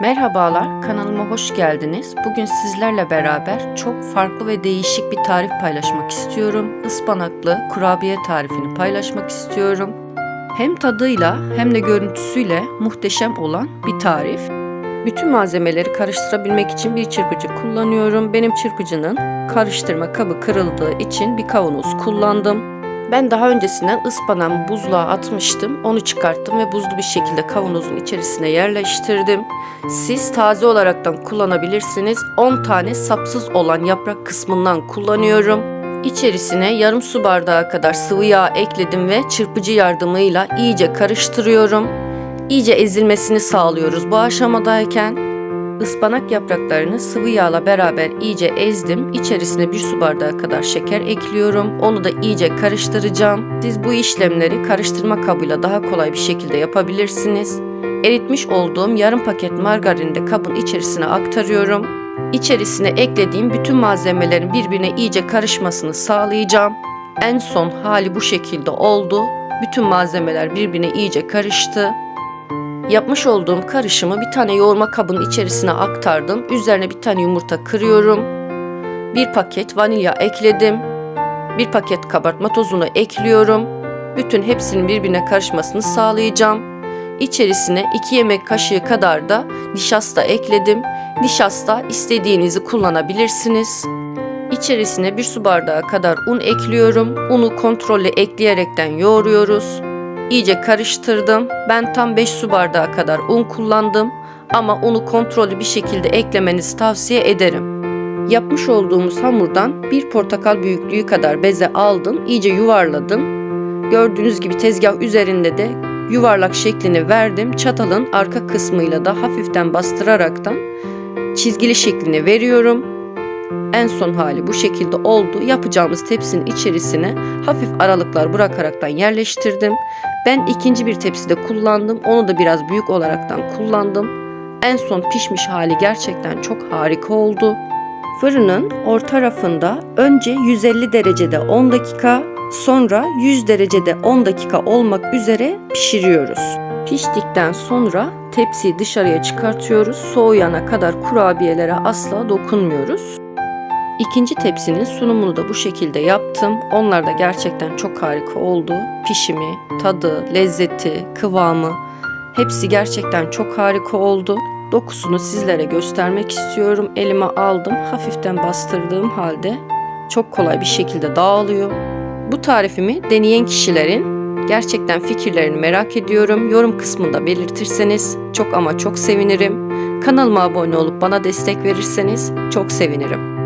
Merhabalar, kanalıma hoş geldiniz. Bugün sizlerle beraber çok farklı ve değişik bir tarif paylaşmak istiyorum. Ispanaklı kurabiye tarifini paylaşmak istiyorum. Hem tadıyla hem de görüntüsüyle muhteşem olan bir tarif. Bütün malzemeleri karıştırabilmek için bir çırpıcı kullanıyorum. Benim çırpıcının karıştırma kabı kırıldığı için bir kavanoz kullandım. Ben daha öncesinden ıspanağımı buzluğa atmıştım. Onu çıkarttım ve buzlu bir şekilde kavanozun içerisine yerleştirdim. Siz taze olaraktan kullanabilirsiniz. 10 tane sapsız olan yaprak kısmından kullanıyorum. İçerisine yarım su bardağı kadar sıvı yağ ekledim ve çırpıcı yardımıyla iyice karıştırıyorum. İyice ezilmesini sağlıyoruz bu aşamadayken. Ispanak yapraklarını sıvı yağla beraber iyice ezdim. İçerisine bir su bardağı kadar şeker ekliyorum. Onu da iyice karıştıracağım. Siz bu işlemleri karıştırma kabıyla daha kolay bir şekilde yapabilirsiniz. Eritmiş olduğum yarım paket margarini de kabın içerisine aktarıyorum. İçerisine eklediğim bütün malzemelerin birbirine iyice karışmasını sağlayacağım. En son hali bu şekilde oldu. Bütün malzemeler birbirine iyice karıştı. Yapmış olduğum karışımı bir tane yoğurma kabının içerisine aktardım. Üzerine bir tane yumurta kırıyorum. Bir paket vanilya ekledim. Bir paket kabartma tozunu ekliyorum. Bütün hepsinin birbirine karışmasını sağlayacağım. İçerisine 2 yemek kaşığı kadar da nişasta ekledim. Nişasta istediğinizi kullanabilirsiniz. İçerisine bir su bardağı kadar un ekliyorum. Unu kontrollü ekleyerekten yoğuruyoruz. İyice karıştırdım. Ben tam 5 su bardağı kadar un kullandım ama unu kontrollü bir şekilde eklemenizi tavsiye ederim. Yapmış olduğumuz hamurdan bir portakal büyüklüğü kadar beze aldım, iyice yuvarladım. Gördüğünüz gibi tezgah üzerinde de yuvarlak şeklini verdim. Çatalın arka kısmıyla da hafiften bastıraraktan çizgili şeklini veriyorum. En son hali bu şekilde oldu. Yapacağımız tepsinin içerisine hafif aralıklar bırakaraktan yerleştirdim. Ben ikinci bir tepside kullandım. Onu da biraz büyük olaraktan kullandım. En son pişmiş hali gerçekten çok harika oldu. Fırının orta rafında önce 150 derecede 10 dakika, sonra 100 derecede 10 dakika olmak üzere pişiriyoruz. Piştikten sonra tepsiyi dışarıya çıkartıyoruz. Soğuyana kadar kurabiyelere asla dokunmuyoruz. İkinci tepsinin sunumunu da bu şekilde yaptım. Onlar da gerçekten çok harika oldu. Pişimi, tadı, lezzeti, kıvamı hepsi gerçekten çok harika oldu. Dokusunu sizlere göstermek istiyorum. Elime aldım. Hafiften bastırdığım halde çok kolay bir şekilde dağılıyor. Bu tarifimi deneyen kişilerin gerçekten fikirlerini merak ediyorum. Yorum kısmında belirtirseniz çok ama çok sevinirim. Kanalıma abone olup bana destek verirseniz çok sevinirim.